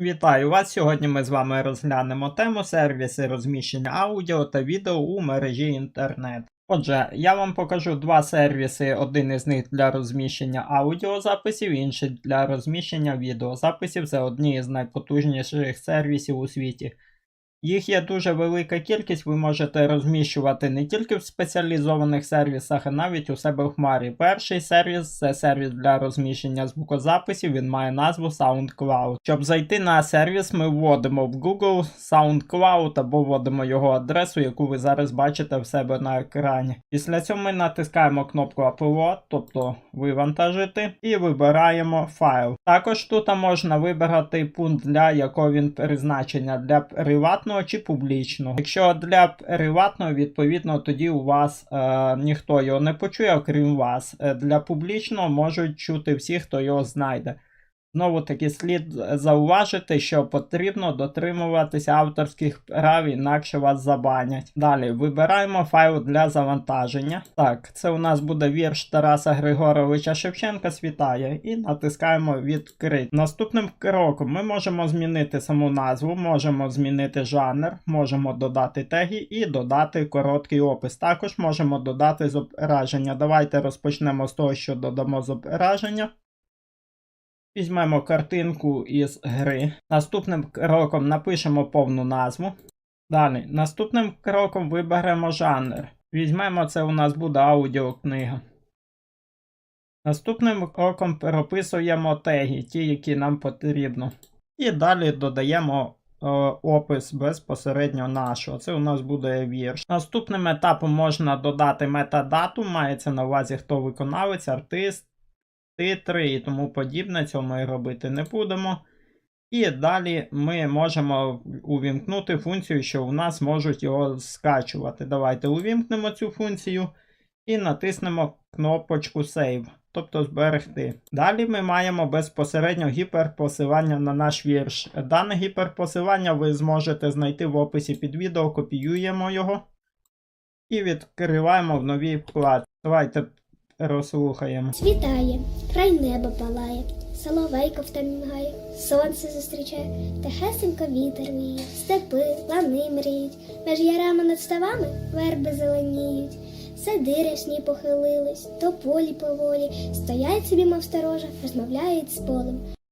Вітаю вас! Сьогодні ми з вами розглянемо тему сервіси розміщення аудіо та відео у мережі інтернет. Отже, я вам покажу два сервіси, один із них для розміщення аудіозаписів, інший для розміщення відеозаписів. Це одні з найпотужніших сервісів у світі. Їх є дуже велика кількість, ви можете розміщувати не тільки в спеціалізованих сервісах, а навіть у себе в хмарі. Перший сервіс це сервіс для розміщення звукозаписів, він має назву SoundCloud. Щоб зайти на сервіс, ми вводимо в Google SoundCloud або вводимо його адресу, яку ви зараз бачите в себе на екрані. Після цього ми натискаємо кнопку Upload, тобто вивантажити, і вибираємо файл. Також тут можна вибрати пункт, для якого він призначення для приватного чи публічного. Якщо для приватного, відповідно, тоді у вас е, ніхто його не почує, окрім вас. Е, Для публічного можуть чути всі, хто його знайде. Знову таки слід зауважити, що потрібно дотримуватися авторських прав, інакше вас забанять. Далі вибираємо файл для завантаження. Так, це у нас буде вірш Тараса Григоровича Шевченка Світає, і натискаємо відкрити. Наступним кроком ми можемо змінити саму назву, можемо змінити жанр, можемо додати теги і додати короткий опис. Також можемо додати зображення. Давайте розпочнемо з того, що додамо зображення. Візьмемо картинку із гри. Наступним кроком напишемо повну назву. Далі, наступним кроком виберемо жанр. Візьмемо це у нас буде аудіокнига. Наступним кроком прописуємо теги, ті, які нам потрібно. І далі додаємо е, опис безпосередньо нашого. Це у нас буде вірш. Наступним етапом можна додати метадату, мається на увазі, хто виконавець, артист титри і тому подібне, цього ми робити не будемо. І далі ми можемо увімкнути функцію, що у нас можуть його скачувати. Давайте увімкнемо цю функцію і натиснемо кнопочку Save, тобто зберегти. Далі ми маємо безпосередньо гіперпосилання на наш вірш. Дане гіперпосилання ви зможете знайти в описі під відео, копіюємо його і відкриваємо в новій вкладці. Давайте розслухаємо. Світає, край неба палає, соловейко втамігає, сонце зустрічає, тихесенько вітер віє, степи, лани мріють, між ярами над ставами верби зеленіють. Сади рясні похилились, то полі поволі, стоять собі, мов сторожа, розмовляють з полем.